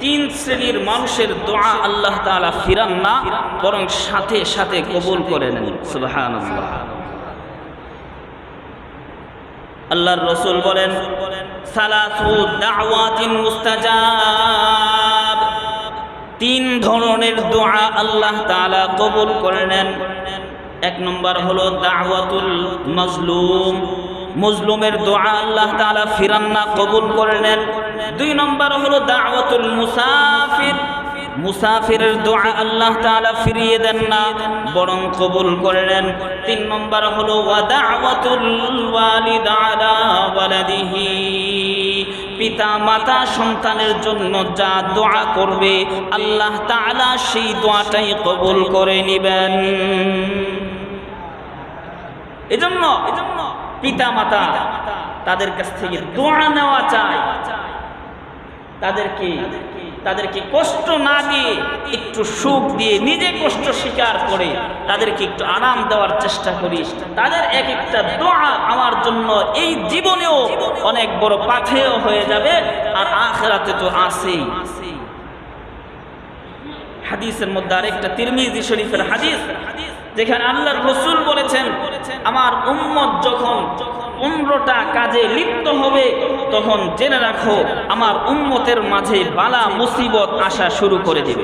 তিন শ্রেণির মানুষের দোয়া আল্লাহ তাআলা ফিরান না, বরং সাথে সাথে কবুল করে নেন। সুবহানাল্লাহ। আল্লাহর রসুল বলেন তিন ধরনের দোয়া আল্লাহ তাআলা কবুল করে নেন। এক নম্বর হলো দাওয়াতুল মাজলুম। মজলুমের দোয়া আল্লাহ তাআলা ফিরান্না কবুল করে নেন। দুই নম্বর হলো দাওয়াতুল মুসাফির। মুসাফিরের দোয়া আল্লাহ তাআলা ফিরিয়ে দেন না, বরং কবুল করে নেন। তিন নম্বর হলো ওয়াদাওয়াতুল ওয়ালিদ আলা ওয়ালাদিহি। পিতা, মাতা, সন্তানের জন্য যা দোয়া করবে, আল্লাহ তাআলা সেই দোয়াটাই কবুল করে নেবেন। এজন্য এজন্য পিতা, মাতা, তাদের কাছ থেকে দোয়া নেওয়া চায় তাদেরকে তাদেরকে কষ্ট না দিয়ে একটু সুখ দিয়ে নিজে কষ্ট স্বীকার করে তাদেরকে একটু আরাম দেওয়ার চেষ্টা করি। তাদের এক একটা দোয়া আমার জন্য এই জীবনেও অনেক বড় পাথেয় হয়ে যাবে আর আখেরাতে তো আসেই হাদিসের মধ্যে আরেকটা তিরমিজি শরীফের হাদিস, যেখানে আল্লাহর রসুল বলেছেন, আমার উম্মত যখন পনেরোটা কাজে লিপ্ত হবে, তখন জেনে রাখো, আমার উম্মতের মাঝে বালা মুসিবত আসা শুরু করে দেবে।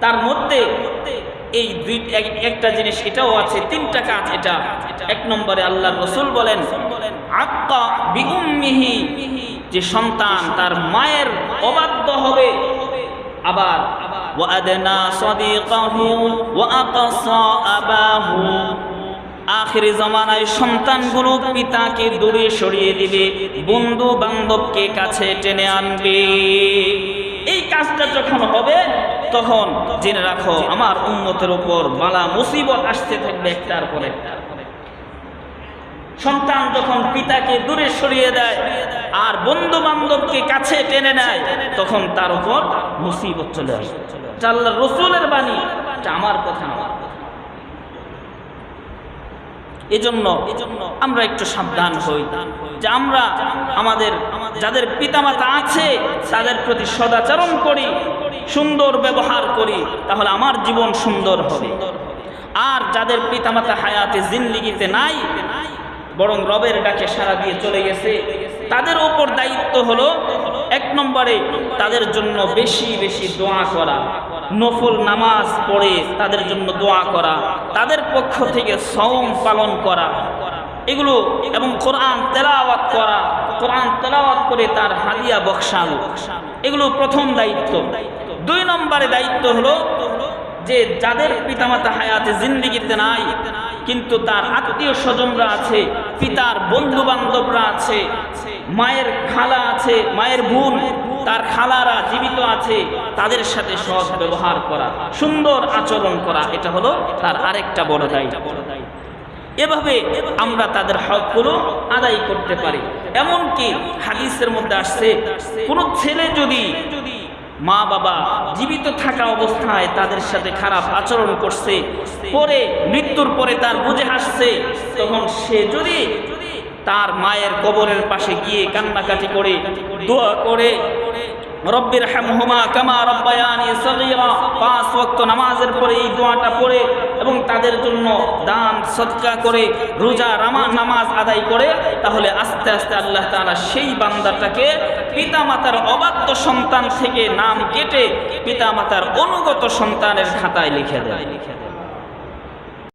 তার মধ্যে এই দুই, এক- একটা জিনিস এটাও আছে, তিনটা কাজ এটা। এক নম্বরে আল্লাহর রসুল বলেন, আক্কা বিউম্মিহি, যে সন্তান তার মায়ের অবাধ্য হবে। আবার সাদিকাহু, ওয়া আকসা আবাহু আখিরি জমানায় সন্তানগুলো পিতাকে দূরে সরিয়ে দিবে বন্ধু বান্ধবকে কাছে টেনে আনবে। এই কাজটা যখন হবে, তখন জেনে রাখো, আমার উন্মতের উপর বালা মুসিবত আসতে থাকবে একটার পরে সন্তান যখন পিতাকে দূরে সরিয়ে দেয় আর বন্ধু বান্ধবকে কাছে টেনে নেয়, তখন তার উপর মুসিবত চলে আসে। এটা আল্লাহ রসুলের বাণী আমার কথা আমার এজন্য এজন্য আমরা একটু সাবধান হই যে আমরা আমাদের, যাদের পিতামাতা আছে, তাদের প্রতি সদাচরণ করি, সুন্দর ব্যবহার করি, তাহলে আমার জীবন সুন্দর হবে। আর যাদের পিতামাতা হায়াতে জিন্দিগিতে নাই, বরং রবের ডাকে সারা দিয়ে চলে গেছে, তাদের ওপর দায়িত্ব হলো এক নম্বরে তাদের জন্য বেশি বেশি দোয়া করা। নফল নামাজ পড়ে তাদের জন্য দোয়া করা, তাদের পক্ষ থেকে সওম পালন করা। এগুলো এবং কোরআন তেলাওয়াত করা, কোরআন তেলাওয়াত করে তার হাদিয়া বকশানো এগুলো প্রথম দায়িত্ব। দুই নম্বরে দায়িত্ব হলো যে যাদের পিতামাতা হায়াতে জিন্দিগিতে নাই, কিন্তু তার আত্মীয় স্বজনরা আছে, পিতার বন্ধু বান্ধবরা আছে মায়ের খালা আছে, মায়ের বোন, তার খালারা জীবিত আছে, তাদের সাথে সৎ ব্যবহার করা, সুন্দর আচরণ করা, এটা হলো তার আরেকটা বড় দায়িত্ব। এভাবে আমরা তাদের হকগুলো আদায় করতে পারি। এমনকি হাদিসের মধ্যে আসছে, কোনো ছেলে যদি মা বাবা জীবিত থাকা অবস্থায় তাদের সাথে খারাপ আচরণ করছে, পরে মৃত্যুর পরে তার বুঝে আসছে তখন সে যদি তার মায়ের কবরের পাশে গিয়ে কান্নাকাটি করে, দোয়া করে রব্বির হামহুমা কামা রব্বায়ানি সগীরা। পাঁচ ওয়াক্ত নামাজের পরে এই দোয়াটা পড়ে এবং তাদের জন্য দান, সদকা করে, রোজা রামা নামাজ আদায় করে, তাহলে আস্তে আস্তে আল্লাহ তাআলা সেই বান্দাটাকে পিতামাতার অবাধ্য সন্তান থেকে নাম কেটে পিতামাতার অনুগত সন্তানের খাতায় লিখে দেয়